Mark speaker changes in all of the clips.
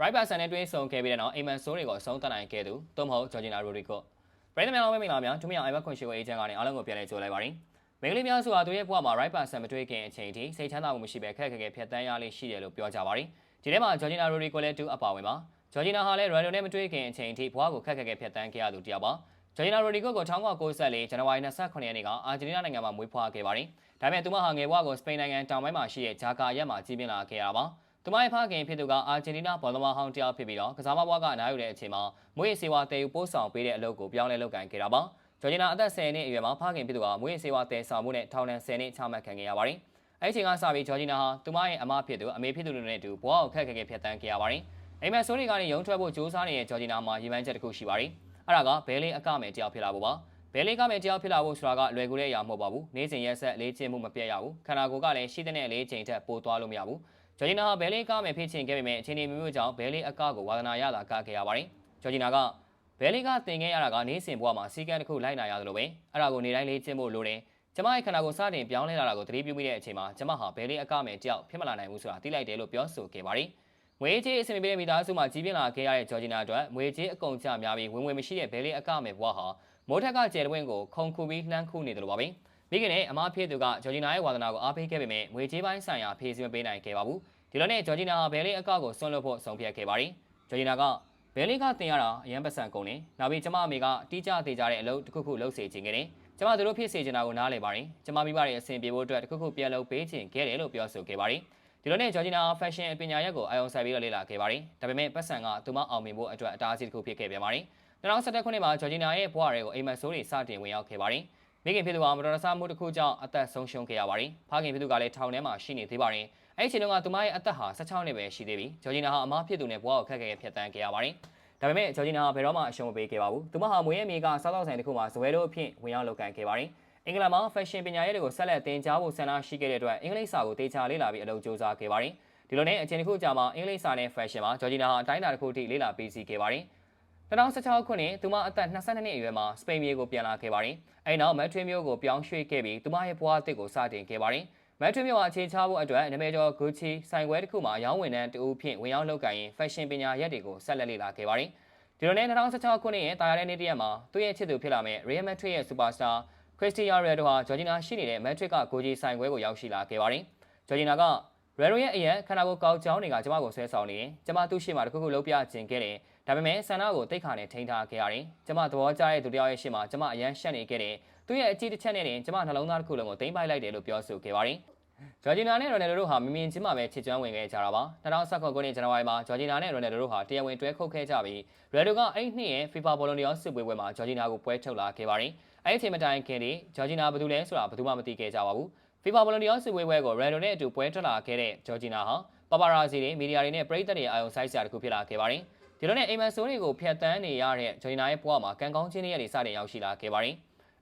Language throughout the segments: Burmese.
Speaker 1: right back ဆန်နဲ့တွင်းဆုံခဲ့ပြီးတဲ့နောက်အိမ်မန်ဆိုးတွေကိုအဆုံးသတ်နိုင်ခဲ့သူသို့မဟုတ်ဂျော်ဂျီနာရိုဒီကိုပရိသတ်များအားမင်္ဂလာများဒုမယအိုင်ဘတ်ခွန်ရှိဝေးအေဂျင့်ကနေအားလုံးကိုပြန်လည်ကြိုလိုက်ပါရစေမိန်းကလေးများဆိုတာသူရဲ့ဘဝမှာ right back ဆန်မတွေ့ခင်အချိန်ထိစိတ်ချမ်းသာမှုမရှိဘဲခက်ခက်ခဲဖြတ်တန်းရလေးရှိတယ်လို့ပြောကြပါရစေဒီထဲမှာဂျော်ဂျီနာရိုဒီကိုလည်းတူအပါဝင်ပါဂျော်ဂျီနာဟာလည်းရန်ဒိုနဲ့မတွေ့ခင်အချိန်ထိဘဝကိုခက်ခက်ခဲဖြတ်တန်းခဲ့ရသူတယောက်ပါဂျော်ဂျီနာရိုဒီကိုကို1994ဇန်နဝါရီ29ရက်နေ့ကအာဂျင်တီးနားနိုင်ငံမှာမွေးဖွားခဲ့ပါတယ်ဒါပေမဲ့သူမဟာငယ်ဘဝကိုစပိန်နိုင်ငံတောင်ပိုင်းမှာရှိတဲ့ဂျာကာရက်မှာကြီးပြင်းလာခဲ့ရတာပါ သူမရဲ့ဖခင်ဖြစ်သူကအာဂျင်တီးနားဘော်လမာဟောင်းတယောက်ဖြစ်ပြီးတော့ကစားမဘွားကနားယူတဲ့အချိန်မှာမွေးစေဝါတည်ယူပို့ဆောင်ပေးတဲ့အလုပ်ကိုပြောင်းလဲလုပ်ကိုင်ခဲ့တာပါဂျော်ဂျီနာအသက်10နှစ်အရွယ်မှာဖခင်ဖြစ်သူကမွေးစေဝါတည်ဆောင်မှုနဲ့ထောင်ဒဏ်10နှစ်ချမှတ်ခံခဲ့ရပါတယ်အဲ့ဒီအချိန်ကစပြီးဂျော်ဂျီနာဟာသူမရဲ့အမဖြစ်သူအမေဖြစ်သူတို့နဲ့အတူဘဝကိုခက်ခဲခဲဖြတ်တန်းခဲ့ရပါတယ်အိမ်မက်ဆိုးတွေကနေရုံထွက်ဖို့ကြိုးစားနေတဲ့ဂျော်ဂျီနာမှာရည်မှန်းချက်တစ်ခုရှိပါတယ်အဲ့ဒါကဘဲလေးအကမဲ့တယောက်ဖြစ်လာဖို့ပါဘဲလေးကမဲ့တယောက်ဖြစ်လာဖို့ဆိုတာကလွယ်ကူတဲ့အရာမဟုတ်ပါဘူးနေ့စဉ်ရက်ဆက်လေးကျင့်မှုမပြတ်ရဘူးခန္ဓာကိုယ်ကလည်းရှိတဲ့လေးချိန်ထက်ပိုသွားလို့မရဘူး ဂျော်ဂျီနာဟာဘဲလေးကမဲ့ဖိချင်ခဲ့ပေမဲ့အချိန်ဒီမျိုးမျိုးကြောင့်ဘဲလေးအကကိုဝါသနာရတာကခဲ့ရပါတယ်ဂျော်ဂျီနာကဘဲလေးကတင်ခဲ့ရတာကနေ့စဉ်ဘဝမှာစီကံတစ်ခုလိုက်နာရတယ်လို့ပဲအဲ့ဒါကိုနေ့တိုင်းလေးကျင့်ဖို့လိုတယ်ကျမရဲ့ခန္ဓာကိုယ်စတင်ပြောင်းလဲလာတာကိုသတိပြုမိတဲ့အချိန်မှာကျမဟာဘဲလေးအကမဲ့တယောက်ဖြစ်မလာနိုင်ဘူးဆိုတာသိလိုက်တယ်လို့ပြောဆိုခဲ့ပါတယ်ငွေကြေးအဆင်ပြေတဲ့မိသားစုမှာကြီးပြင်းလာခဲ့ရတဲ့ဂျော်ဂျီနာအတွက်ငွေကြေးအကုန်ကျများပြီးဝင်ဝင်မရှိတဲ့ဘဲလေးအကမဲ့ဘဝဟာမိုးထက်ကကျယ်တဝင်းကိုခုံခုပြီးလှမ်းခုနေတယ်လို့ပါပဲ မိခင်နဲ့အမဖြစ်သူကဂျော်ဂျီနာရဲ့ဝါသနာကိုအားပေးခဲ့ပေမဲ့ငွေကြေးပိုင်းဆိုင်ရာဖြည့်ဆည်းမပေးနိုင်ခဲ့ပါဘူးဒီလိုနဲ့ဂျော်ဂျီနာဟာဘဲလေးအကကိုဆွန့်လွတ်ဖို့ဆုံးဖြတ်ခဲ့ပါတယ်ဂျော်ဂျီနာကဘဲလေးကတင်ရတာအရန်ပတ်စံကုန်နေနောက်ပြီးကျမအမေကတီးကြသေးကြတဲ့အလုပ်တစ်ခုခုလုပ်စေချင်ခဲ့တယ်ကျမတို့ဖြစ်စေချင်တာကိုနားလည်ပါတယ်ကျမမိဘရဲ့အဆင်ပြေဖို့အတွက်တစ်ခုခုပြန်လုပ်ပေးချင်ခဲ့တယ်လို့ပြောဆိုခဲ့ပါတယ်ဒီလိုနဲ့ဂျော်ဂျီနာဖက်ရှင်ပညာရပ်ကိုအယုံဆိုင်ပြီးတော့လေ့လာခဲ့ပါတယ်ဒါပေမဲ့ပတ်စံကသူမအောင်မြင်ဖို့အတွက်အတားအဆီးတစ်ခုဖြစ်ခဲ့ပြန်ပါတယ်2017ခုနှစ်မှာဂျော်ဂျီနာရဲ့ဘဝတွေကိုအိမ်မက်ဆိုးတွေစတင်ဝင်ရောက်ခဲ့ပါတယ် မိခင်ဖြစ်သူကမတော်တဆမှုတစ်ခုကြောင့်အသက်ဆုံးရှုံးခဲ့ရပါတယ်ဖခင်ဖြစ်သူကလည်းထောင်ထဲမှာရှိနေသေးပါတယ်အဲ့ဒီအချိန်တုန်းကသူမရဲ့အသက်ဟာ16နှစ်ပဲရှိသေးပြီဂျော်ဂျီနာဟာအမဖြစ်သူနဲ့ဘဝကိုခက်ခဲခဲဖြတ်တန်းခဲ့ရပါတယ်ဒါပေမဲ့ဂျော်ဂျီနာဘယ်တော့မှအရှုံးမပေးခဲ့ပါဘူး။သူမဟာမွေးရမြေကစားသောက်ဆိုင်တစ်ခုမှာဇွဲတို့အဖြစ်ဝင်ရောက်လုပ်ကိုင်ခဲ့ပါတယ်။အင်္ဂလန်မှာဖက်ရှင်ပညာရေးတွေကိုဆက်လက်သင်ကြားဖို့ဆန္ဒရှိခဲ့တဲ့အတွက်အင်္ဂလိပ်စာကိုတေချာလေ့လာပြီးအလုပ်ကြိုးစားခဲ့ပါတယ်။ဒီလိုနဲ့အချိန်တစ်ခုကြာမှအင်္ဂလိပ်စာနဲ့ဖက်ရှင်မှာဂျော်ဂျီနာဟာအတိုင်းအတာတစ်ခုထိလေ့လာပြီးစီခဲ့ပါတယ်။ 2016ခုနှစ်သူမအသက်22နှစ်အရွယ်မှာစပိန်မြေကိုပြန်လာခဲ့ပါတယ်။အဲဒီနောက်မက်ထရီမျိုးကိုပြောင်းရွှေ့ခဲ့ပြီးသူမရဲ့ဘဝအသစ်ကိုစတင်ခဲ့ပါတယ်။မက်ထရီမျိုးဟာအခြေချဖို့အတွက်နာမည်ကျော် Gucci ဆိုင်ခွဲတစ်ခုမှာရောင်းဝင်တဲ့တူအဖြစ်ဝင်ရောက်လုပ်ကိုင်ရင်ဖက်ရှင်ပညာရပ်တွေကိုဆက်လက်လေ့လာခဲ့ပါတယ်။ဒီလိုနဲ့2016ခုနှစ်ရဲ့တာယာတဲ့နေ့တရက်မှာသူ့ရဲ့ချစ်သူဖြစ်လာမဲ့ Real Madrid ရဲ့ Superstar Cristiano Ronaldo ဟာဂျော်ဂျီနာရှိနေတဲ့ Madrid ကဂိုဂျီဆိုင်ခွဲကိုရောက်ရှိလာခဲ့ပါတယ်။ဂျော်ဂျီနာက Ronaldo ရဲ့အရင်ခန္ဓာကိုယ်ကောက်ကြောင်းတွေကကျမကိုဆွဲဆောင်နေရင်ကျမသူ့ရှေ့မှာတခုခုလုပ်ပြခြင်းခဲ့တယ်။ ဒါပေမဲ့ဆန္ဒကိုတိတ်ခါနဲ့ထိန်းထားခဲ့ရတယ်။ကျမသဘောကျတဲ့သူတယောက်ရဲ့ရှေ့မှာကျမအရန်ရှက်နေခဲ့တယ်။သူ့ရဲ့အကြည့်တစ်ချက်နဲ့တင်ကျမနှလုံးသားတစ်ခုလုံးကိုတိမ့်ပိုက်လိုက်တယ်လို့ပြောဆိုခဲ့ပါတယ်။ဂျော်ဂျီနာနဲ့ရိုနယ်ဒိုတို့ဟာမမြင်ချင်းမှာပဲချစ်ကျွမ်းဝင်ခဲ့ကြတာပါ2019ခုနှစ်ဇန်နဝါရီမှာဂျော်ဂျီနာနဲ့ရိုနယ်ဒိုတို့ဟာတရားဝင်တွဲခုတ်ခဲ့ကြပြီးရိုနယ်ဒိုကအဲ့ဒီနှစ်ရဲ့ FIFA ဘောလုံးဒီယောစစ်ပွဲပွဲမှာဂျော်ဂျီနာကိုပွဲထုတ်လာခဲ့ပါတယ်အဲ့ဒီအချိန်မတိုင်ခင်ဒီဂျော်ဂျီနာဘာလို့လဲဆိုတာဘယ်သူမှမသိခဲ့ကြပါဘူး FIFA ဘောလုံးဒီယောစစ်ပွဲပွဲကိုရိုနယ်ဒိုနဲ့အတူပွဲထွက်လာခဲ့တဲ့ဂျော်ဂျီနာဟာပပရာဇီတွေမီဒီယာတွေနဲ့ပရိသတ်တွေအာရုံစိုက်စရာတခုဖြစ်လာခဲ့ပါတယ် ဒီလိုနဲ့အိမ်မန်ဆိုးတွေကိုဖျက်ဆီးနေရတဲ့ဂျော်ဂျီနာရဲ့ဘဝမှာကံကောင်းခြင်းတွေစတင်ရောက်ရှိလာခဲ့ပါတယ်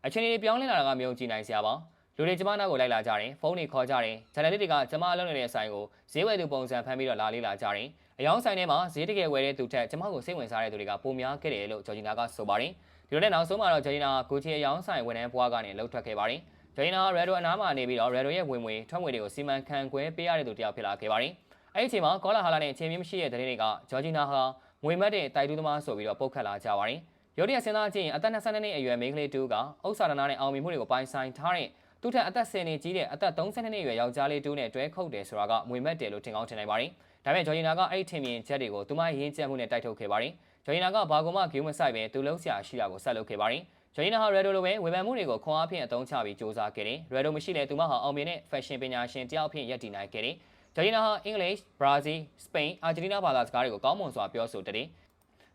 Speaker 1: အချိန်တွေပြောင်းလဲလာတာကမြုံကြည့်နိုင်စရာပါလူတွေကျမနာကိုလိုက်လာကြတယ်ဖုန်းတွေခေါ်ကြတယ်ဂျန်နယ်တွေကကျမအလုပ်နေတဲ့အဆိုင်ကိုဈေးဝယ်သူပုံစံဖမ်းပြီးတော့လာလေးလာကြတယ်အယောင်ဆိုင်ထဲမှာဈေးတကယ်ဝယ်တဲ့သူထက်ကျမကိုစိတ်ဝင်စားတဲ့သူတွေကပုံများခဲ့တယ်လို့ဂျော်ဂျီနာကဆိုပါတယ်ဒီလိုနဲ့နောက်ဆုံးမှာတော့ဂျော်ဂျီနာကဂူချီအယောင်ဆိုင်ဝန်ထမ်းဘွားကနေလှုပ်ထွက်ခဲ့ပါတယ်ဂျော်ဂျီနာကရယ်ဒိုအနားမှာနေပြီးတော့ရယ်ဒိုရဲ့ဝင်ငွေထွက်ငွေတွေကိုစီမံခန့်ခွဲပေးရတဲ့သူတယောက်ဖြစ်လာခဲ့ပါတယ်အဲ့ဒီအချိန်မှာကောလာဟာလာနဲ့အချိန်မြင့်မရှိတဲ့တဲ့တွေကဂျော်ဂျီနာဟာ ငွေမတ်တဲ့တိုက်တူးသမားဆိုပြီးတော့ပုတ်ခတ်လာကြပါတယ်ရုတ်တရက်စဉ်းစားကြည့်ရင်အသက်22နှစ်အရွယ်မိန်းကလေးတူကဥစ္စာဒနာနဲ့အောင်မြင်မှုတွေကိုပိုင်ဆိုင်ထားတဲ့သူ့ထက်အသက်10နှစ်ကြီးတဲ့အသက်32နှစ်အရွယ်ယောက်ျားလေးတူနဲ့တွဲခုတ်တယ်ဆိုတာကမွေမက်တယ်လို့ထင်ကောင်းထင်နိုင်ပါတယ်။ဒါပေမဲ့ဂျော်ဂျီနာကအဲ့ဒီထင်မြင်ချက်တွေကိုသူမရင်းချက်မှုနဲ့တိုက်ထုတ်ခဲ့ပါတယ်။ဂျော်ဂျီနာကဘာကုမဂိူးမဆိုင်ပဲသူလုံးဆရာရှိတာကိုဆက်လုပ်ခဲ့ပါတယ်။ဂျော်ဂျီနာဟာရယ်ဒိုလိုပဲဝေဖန်မှုတွေကိုခွန်အားဖြင့်အသုံးချပြီးစ조사ခဲ့တယ်။ရယ်ဒိုမရှိလဲသူမဟာအောင်မြင်တဲ့ fashion ပညာရှင်တယောက်အဖြစ်ရည်တည်နိုင်ခဲ့တယ်။ ဂျော်ဂျီနာဟာ English, Brazil, Spain, Argentina ဘာသာစကားတွေကိုကောင်းမွန်စွာပြောဆိုတဲ့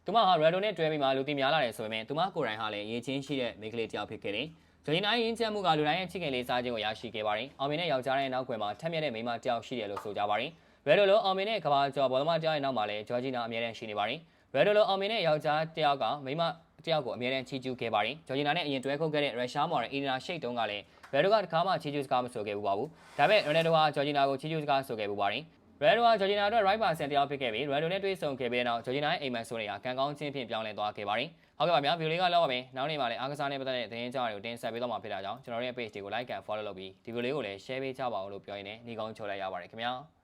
Speaker 1: သူမဟာရယ်ဒိုနဲ့တွဲပြီးမှလူသိများလာတယ်ဆိုပေမဲ့သူမကိုယ်တိုင်ဟာလည်းရေးချင်းရှိတဲ့မိန်းကလေးတယောက်ဖြစ်ခဲ့တယ်။ဂျိုင်းနိုင်ရင်းချက်မှုကလူတိုင်းရဲ့ချစ်ခင်လေးစားခြင်းကိုရရှိခဲ့ပါတယ်။အောင်မြင်တဲ့ယောက်ျားရဲ့နောက်ွယ်မှာထက်မြက်တဲ့မိန်းမတယောက်ရှိတယ်လို့ဆိုကြပါတယ်။ရယ်ဒိုလိုအောင်မြင်တဲ့ကဘာကျော်ဘောလုံးမတယောက်ရဲ့နောက်မှာလည်းဂျော်ဂျီနာအမြဲတမ်းရှိနေပါတယ်။ရယ်ဒိုလိုအောင်မြင်တဲ့ယောက်ျားတယောက်ကမိန်းမတယောက်ကိုအမြဲတမ်းချီးကျူးခဲ့ပါတယ်။ဂျော်ဂျီနာနဲ့အရင်တွဲခုတ်ခဲ့တဲ့ရုရှားမော်ဒယ်အီဒီနာရှိတ်တုံးကလည်း ရယ်ဒိုကတခါမှချီးကျူးစကားမဆိုခဲ့ဘူးပါဘူး။ဒါပေမဲ့ရိုနယ်ဒိုဟာဂျော်ဂျီနာကိုချီးကျူးစကားဆိုခဲ့ဘူးပါတယ်။ရယ်ဒိုဟာဂျော်ဂျီနာအတွက် right person တယောက်ဖြစ်ခဲ့ပြီးရယ်ဒိုနဲ့တွေ့ဆုံခဲ့ပြီးတဲ့နောက်ဂျော်ဂျီနာရဲ့အိမ်မက်ဆိုးတွေကကံကောင်းခြင်းဖြင့်ပြောင်းလဲသွားခဲ့ပါတယ်။ဟုတ်ကဲ့ပါဗျာဗီဒီယိုလေးကလောက်ပါမယ်။နောက်နေ့မှာလည်းအားကစားနဲ့ပတ်သက်တဲ့သတင်းကြောင်းတွေကိုတင်ဆက်ပေးတော့မှာဖြစ်တာကြောင့်ကျွန်တော်တို့ရဲ့ page တွေကို like and follow လုပ်ပြီးဒီဗီဒီယိုလေးကိုလည်း share ပေးကြပါဦးလို့ပြောရင်းနဲ့ညီကောင်းချိုလိုက်ရပါတယ်ခင်ဗျာ။